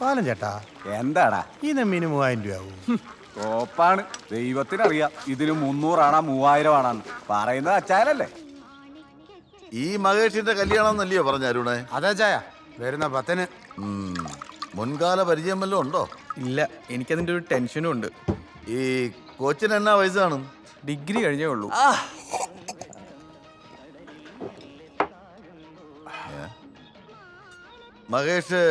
പാലം ചേട്ടാ. എന്താടാ? ഈ മിനി മൂവായിരം രൂപ ആവും. കോപ്പാണ് ദൈവത്തിനറിയാം ഇതിന് മുന്നൂറാണാ മൂവായിരം ആണാന്ന് പറയുന്നത് അച്ചായനല്ലേ? ഈ മഹേഷിന്റെ കല്യാണം എന്നല്ലയോ പറഞ്ഞ അരുണേ? അതാ ചായ വരുന്ന പത്തിന്. മുൻകാല പരിചയം വല്ലതും ഉണ്ടോ? ഇല്ല എനിക്കതിന്റെ ഒരു ടെൻഷനും ഉണ്ട്. ഈ കോച്ചിന് എന്നാ വയസ്സാണ് ഡിഗ്രി കഴിഞ്ഞേ ഉള്ളൂ. മഹേഷ്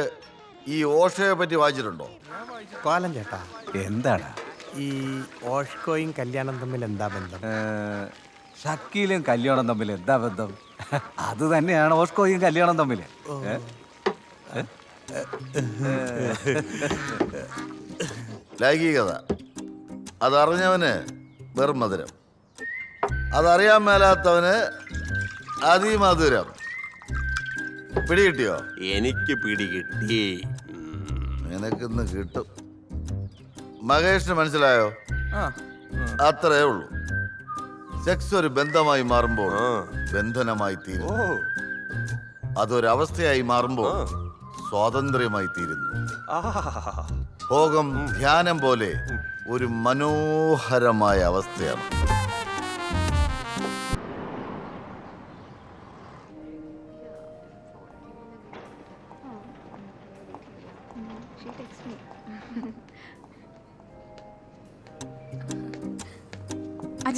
ഈ ഓഷയെ പറ്റി വായിച്ചിട്ടുണ്ടോ? കോലം ചേട്ടാ. എന്താണ്? ഈ ഓഷ്കോയും കല്യാണം തമ്മിൽ എന്താ ബന്ധം? ഷക്കീലും കല്യാണം തമ്മിൽ എന്താ ബന്ധം? അത് തന്നെയാണ് ഓഷ്കോയും കല്യാണം തമ്മിൽ? ലൈംഗികത. അതറിഞ്ഞവന് വെറും മധുരം. അതറിയാൻ മേലാത്തവന് അതിമധുരം. പിടികിട്ടിയോ? എനിക്ക് പിടി കിട്ടി. നിനക്കിന്ന് കിട്ടും. മഹേഷിന് മനസ്സിലായോ? അത്രേ ഉള്ളൂ. സെക്സ് ഒരു ബന്ധമായി മാറുമ്പോൾ ബന്ധനമായി തീരും അതൊരവസ്ഥയായി മാറുമ്പോൾ സ്വാതന്ത്ര്യമായി തീരുന്നു. ഭോഗം ധ്യാനം പോലെ ഒരു മനോഹരമായ അവസ്ഥയാണ്.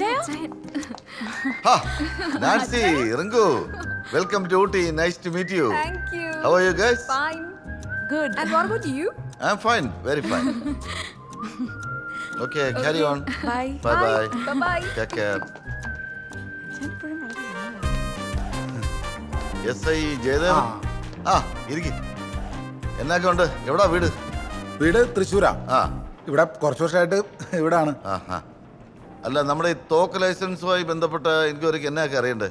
ചേച്ചയോ Nancy Rinku welcome to Ooty nice to meet you. Thank how are you guys fine good and what about you I am fine very fine okay carry on bye bye bye bye take care S I Jayadevan ആ. ഇരിക്കി. എന്നൊക്കെ ഉണ്ട്? എവിടാ വീട്? വീട് തൃശ്ശൂരാ. ആ. ഇവിടെ കുറച്ച് വർഷമായിട്ട് ഇവിടെ ആ ആ അല്ല നമ്മുടെ ഈ തോക്ക് ലൈസൻസുമായി ബന്ധപ്പെട്ട എൻക്വയറിക്ക് എന്നൊക്കെ അറിയണ്ടേ?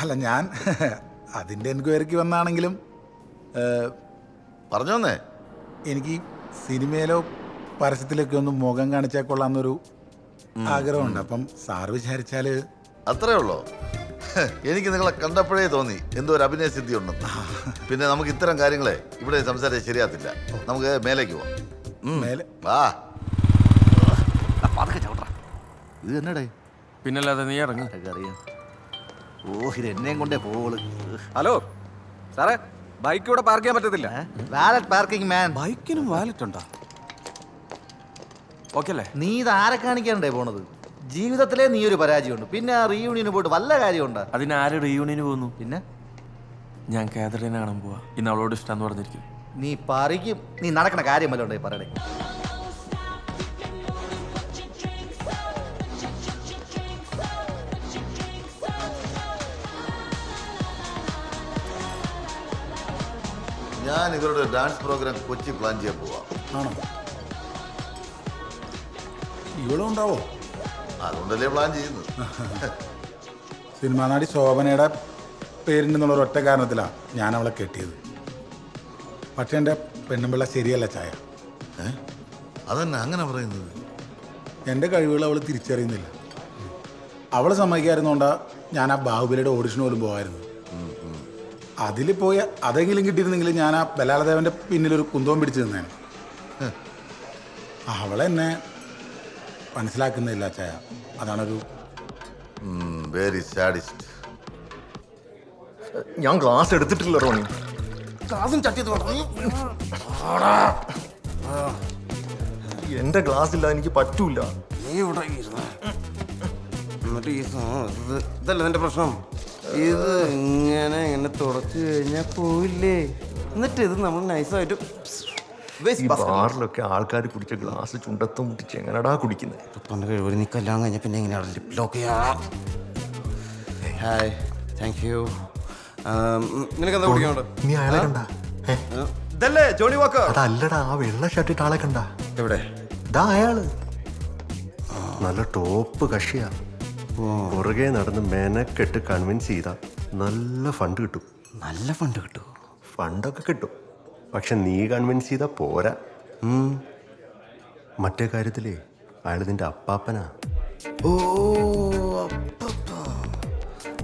അല്ല ഞാൻ അതിന്റെ എൻക്വയറിക്ക് വന്നാണെങ്കിലും പറഞ്ഞോന്നേ. എനിക്ക് സിനിമയിലോ പരസ്യത്തിലൊക്കെ ഒന്ന് മുഖം കാണിച്ചാൽ കൊള്ളാമെന്നൊരു ആഗ്രഹമുണ്ട്. അപ്പം സാർ വിചാരിച്ചാൽ അത്രേ ഉള്ളോ? എനിക്ക് നിങ്ങളെ കണ്ടപ്പോഴേ തോന്നി എന്തോ ഒരു അഭിനയ സിദ്ധി ഉണ്ടെന്ന് പിന്നെ നമുക്ക് ഇത്തരം കാര്യങ്ങളെ ഇവിടെ സംസാരിച്ച് ശരിയാത്തില്ല നമുക്ക് മേലേക്ക് പോവാം. മേലെ വാ. ഇത് എന്നടേ പിന്നല്ലാതെ നീ ഇറങ്ങും. അറിയാം. ഓ ഇത് എന്നെയും കൊണ്ടേ പോൾ ഹലോ സാറേ ബൈക്ക് ഇവിടെ പാർക്ക് ചെയ്യാൻ പറ്റത്തില്ല. വാലറ്റ് പാർക്കിംഗ് മാൻ ബൈക്കിനും വാലറ്റ് ഉണ്ടോ? ഓക്കെ അല്ലേ? നീ ഇത് ആരെ കാണിക്കാണ്ടേ പോണത്? ജീവിതത്തിലെ നീ ഒരു പരാജയമുണ്ട്. പിന്നെ ആ റീയൂണിയന് പോയിട്ട് വല്ല കാര്യമുണ്ട്? അതിന് ആര് റീയൂണിയന് പോകുന്നു? പിന്നെ? ഞാൻ കാതറിനെ കാണാൻ പോവാ. ഇന്ന് അവളോട് ഇഷ്ടം പറഞ്ഞിരിക്കും. നീ പറിക്കും നീ നടക്കണ കാര്യം ഉണ്ടേ പറയണേ ഞാൻ ഇവരുടെ ഡാൻസ് പ്രോഗ്രാം കൊച്ചി പ്ലാൻ ചെയ്യാൻ പോവാം. ആണോ? ഇവളും ഉണ്ടാവോ? അതുകൊണ്ടല്ലേ പ്ലാൻ ചെയ്യുന്നത്. സിനിമാ നടി ശോഭനയുടെ പേരിന്റെന്നുള്ള ഒറ്റ കാരണത്തിലാണ് ഞാൻ അവളെ കെട്ടിയത്. പക്ഷെ എന്റെ പെണ്ണുമ്പിള്ള ശരിയല്ല ചായ. ഏ? അതന്നെ അങ്ങനെ പറയുന്നത്. എന്റെ കഴിവുകൾ അവൾ തിരിച്ചറിയുന്നില്ല. അവളെ സമ്മതിക്കായിരുന്നോണ്ടാ ഞാൻ ആ ബാഹുബലിയുടെ ഓഡിഷൻ പോലും പോകായിരുന്നു അതിൽ പോയ അതെങ്കിലും കിട്ടിയിരുന്നെങ്കിൽ ഞാൻ ആ ബലാലദേവന്റെ പിന്നിലൊരു കുന്തവും പിടിച്ചു നിന്നേനെ. അവളെന്നെ മനസ്സിലാക്കുന്നില്ല ചായ. അതാണൊരു വെരി സാഡിസ്റ്റ് ഞാൻ ക്ലാസ് എടുത്തിട്ടില്ല റോണി. എന്റെ ക്ലാസ് ഇല്ല എനിക്ക് പറ്റൂല. നീ ഇവിടെ എന്നിട്ട് ഈ ഇതല്ല നിന്റെ പ്രശ്നം? ഇത് ഇങ്ങനെ ഇങ്ങനെ തുടച്ചു കഴിഞ്ഞാൽ പോവില്ലേ? എന്നിട്ട് ഇത് നമ്മൾ നൈസായിട്ട് ഈ ബാറിലൊക്കെ ആൾക്കാർ കുടിച്ച ഗ്ലാസ് ചുണ്ടത്തും മുട്ടിച്ച് എങ്ങനെടാ കുടിക്കുന്നത് തൊണ്ട കഴിവ് നീ കല്യാണം കഴിഞ്ഞ പിന്നെ എങ്ങനെയാണ് ലിപ് ലോക്ക് ചെയ്യാം. ഹായ് താങ്ക് യു നിനക്ക് എന്താ കുടിക്കാനുണ്ട് നീ അയാളെ കണ്ട? ഇതല്ലേ ജോണി വാക്കർ? അതല്ലടാ ആ വെള്ള ഷർട്ടിട്ട് ആളെ കണ്ട? എവിടെ? ഇതാ അയാൾ. നല്ല ടോപ്പ് കക്ഷിയാ പുറകെ നടന്ന് മെനക്കെട്ട് കൺവിൻസ് ചെയ്താ. നല്ല ഫണ്ട് കിട്ടും. നല്ല ഫണ്ട് കിട്ടും? ഫണ്ടൊക്കെ കിട്ടും. പക്ഷെ നീ കൺവിൻസ് ചെയ്താ പോരാ. മറ്റേ കാര്യത്തിലേ അയാൾ നിന്റെ അപ്പാപ്പനാ. ഓ.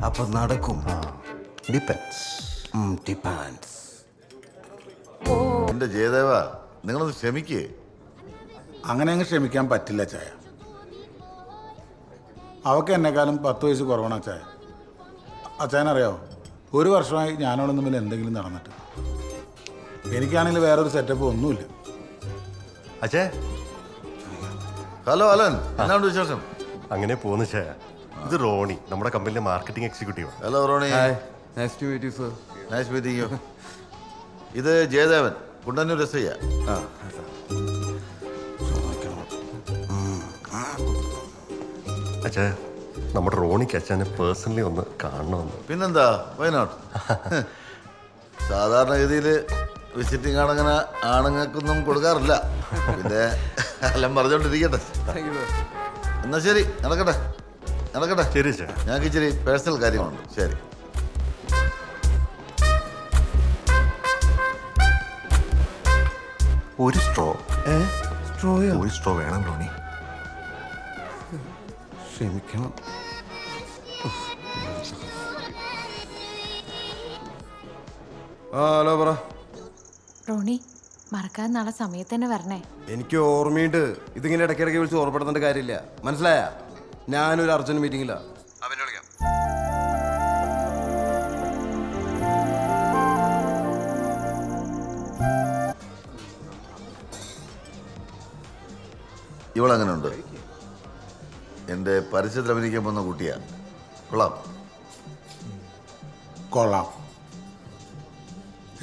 അപ്പൊ നടക്കും. ഡിപ്പെൻസ് ഡിപ്പാൻസ് എന്റെ ജയദേവ നിങ്ങളൊന്ന് ക്ഷമിക്കേ. അങ്ങനെ അങ്ങ് ക്ഷമിക്കാൻ പറ്റില്ല ചായ. അവക്ക് എന്നെക്കാളും പത്ത് വയസ്സ് കുറവാണ് അച്ചായ അച്ചായനറിയാവോ? ഒരു വർഷമായി ഞാനോട് തമ്മിൽ എന്തെങ്കിലും നടന്നിട്ട്. എനിക്കാണെങ്കിൽ വേറൊരു സെറ്റപ്പ് ഒന്നുമില്ല. അച്ഛേ. Hello Alan. എന്നാണ് വിശേഷം? അങ്ങനെ പോന്നു ചേ ഇത് റോണി നമ്മുടെ കമ്പനിയിലെ marketing executive. Hello Rony. Nice to meet you sir nice meeting you ഇത് ജയദേവൻ കുണ്ടന്നൂർ എസ് ഐ അച്ഛേ നമ്മുടെ റോണിക്ക് അച്ഛനെ പേഴ്സണലി ഒന്ന് കാണണമെന്ന്. പിന്നെന്താ? വയനാട് സാധാരണഗതിയിൽ വിസിറ്റിംഗ് ആണങ്ങനെ ആണുങ്ങൾക്കൊന്നും കൊടുക്കാറില്ല. പിന്നെ എല്ലാം പറഞ്ഞോണ്ടിരിക്കട്ടെ എന്നാ ശരി നടക്കട്ടെ. നടക്കട്ടെ. ശരി ശരി. ഞങ്ങൾക്ക് ഇച്ചിരി പേഴ്സണൽ കാര്യങ്ങളുണ്ട്. ശരി. ഒരു സ്ട്രോ സ്ട്രോയോ ഒരു സ്ട്രോ വേണം റോണി. ക്ഷമിക്കണം. ആ ഹലോ പറ. റോണി മറക്കാൻ നാളെ സമയത്ത് തന്നെ വരണേ. എനിക്ക് ഓർമ്മയുണ്ട്. ഇതിങ്ങനെ ഇടയ്ക്കിടയ്ക്ക് വിളിച്ച് ഓർമ്മപ്പെടുത്തേണ്ട കാര്യമില്ല. മനസ്സിലായ? ഞാനൊരു അർജന്റ് മീറ്റിംഗില്ല അവനെ വിളിക്കാം. ഇവളങ്ങനെ ഉണ്ട് എന്റെ പരസ്യത്തിൽ അഭിനയിക്കാൻ പോകുന്ന കുട്ടിയാ. കൊള്ളാം. കൊള്ളാം.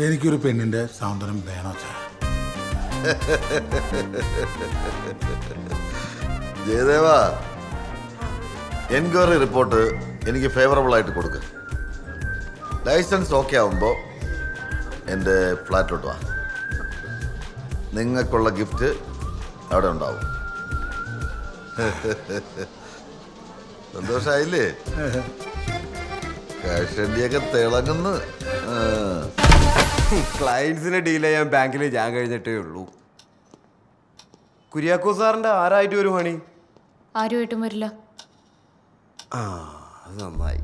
എനിക്കൊരു പെണ്ണിന്റെ സാന്ത്വനം വേണോ ചായ ജയദേവ എൻക്വയറി റിപ്പോർട്ട് എനിക്ക് ഫേവറബിൾ ആയിട്ട് കൊടുക്കുക ലൈസൻസ് ഓക്കെ ആവുമ്പോൾ എന്റെ ഫ്ലാറ്റിലോട്ട് വാ. നിങ്ങൾക്കുള്ള ഗിഫ്റ്റ് അവിടെ ഉണ്ടാവും. സന്തോഷായില്ലേ? കാഷണ്ടിയൊക്കെ തിളങ്ങുന്നു. ക്ലയൻസിനെ ഡീൽ ചെയ്യാൻ ബാങ്കിൽ ഞാൻ കഴിഞ്ഞിട്ടേ ഉള്ളൂ. കുര്യാക്കോ സാറിന്റെ ആരായിട്ട് ഒരു പണി ആരുമായിട്ടും വരില്ല. ആ അത് നന്നായി.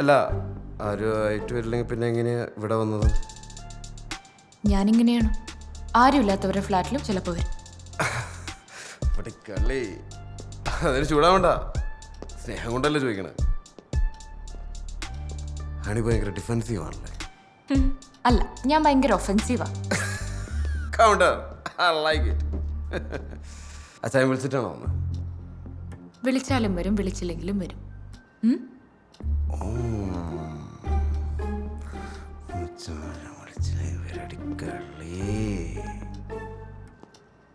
അല്ല ആരുമായിട്ട് വരില്ലെങ്കിൽ പിന്നെ എങ്ങനെയാ ഇവിടെ വന്നത്? ഞാനിങ്ങനെയാണ്. ആരുമില്ലാത്തവരുടെ ഫ്ലാറ്റിലും ചിലപ്പോൾ വരും. കളി അതിന് ചൂടാവണ്ട. സ്നേഹം കൊണ്ടല്ലേ ചോദിക്കണേ. ഹണി ഭയങ്കര ഡിഫെൻസീവ് ആണല്ലേ? അല്ല ഞാൻ ഭയങ്കര ഒഫൻസീവാ കൗണ്ടർ ഐ ലൈക്ക് ഇറ്റ് അച്ഛൻ വിളിച്ചിട്ടാണോ വന്ന്? വിളിച്ചാലും വരും വിളിച്ചില്ലെങ്കിലും വരും. ഉം?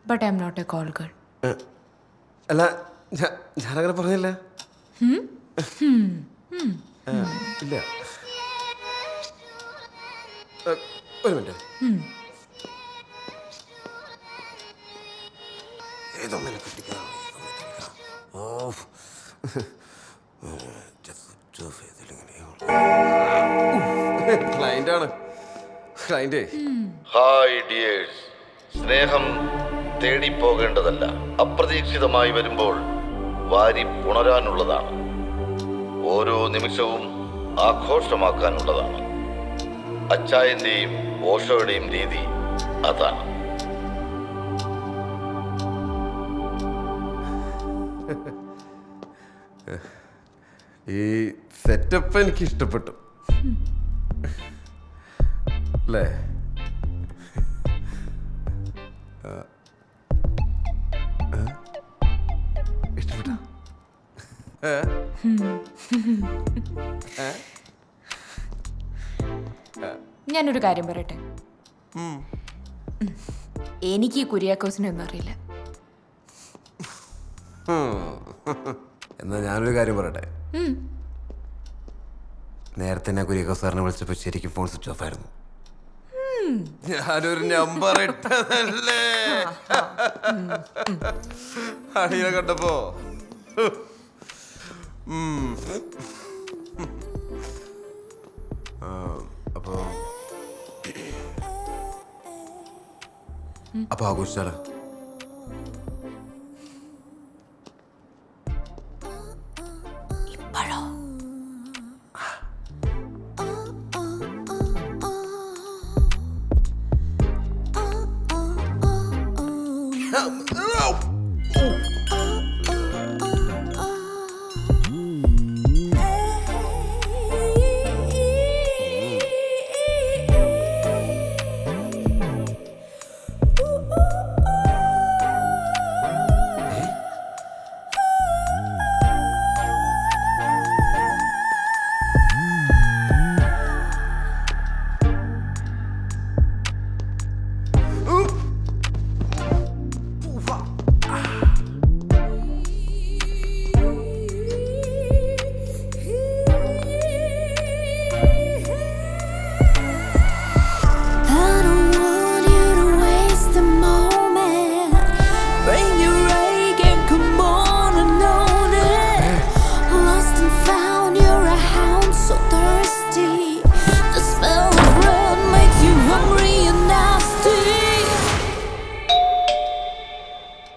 But I'm not a call girl അല്ല ഞാനങ്ങനെ പറഞ്ഞില്ല. ഇല്ല. ഒരു മിനിറ്റ്. ഏതൊന്നിനെ കിട്ടിക്കാം ഓ. Hi dears. സ്നേഹം തേടി പോകേണ്ടതല്ല അപ്രതീക്ഷിതമായി വരുമ്പോൾ വാരി പുണരാനുള്ളതാണ്. ഓരോ നിമിഷവും ആഘോഷമാക്കാനുള്ളതാണ്. അച്ചായന്റെയും ഓഷോയുടെയും രീതി അതാണ്. ഈ സെറ്റപ്പ് എനിക്ക് ഇഷ്ടപ്പെട്ടു. അല്ലേ ഞാനൊരു കാര്യം പറയട്ടെ? എനിക്ക് ഈ കുര്യാക്കോസിനെ ഒന്നും അറിയില്ല. എന്നാ ഞാനൊരു കാര്യം പറയട്ടെ? നേരത്തെ ഞാൻ കുര്യാക്കോസ് സാറിനെ വിളിച്ചപ്പോൾ ശരിക്കും ഫോൺ സ്വിച്ച് ഓഫ് ആയിരുന്നു. ഞാനൊരു നമ്പർ ഇട്ടതല്ലേ? അടിയെ കണ്ടപ്പോ. Hum. Ah, apa? Apa aku.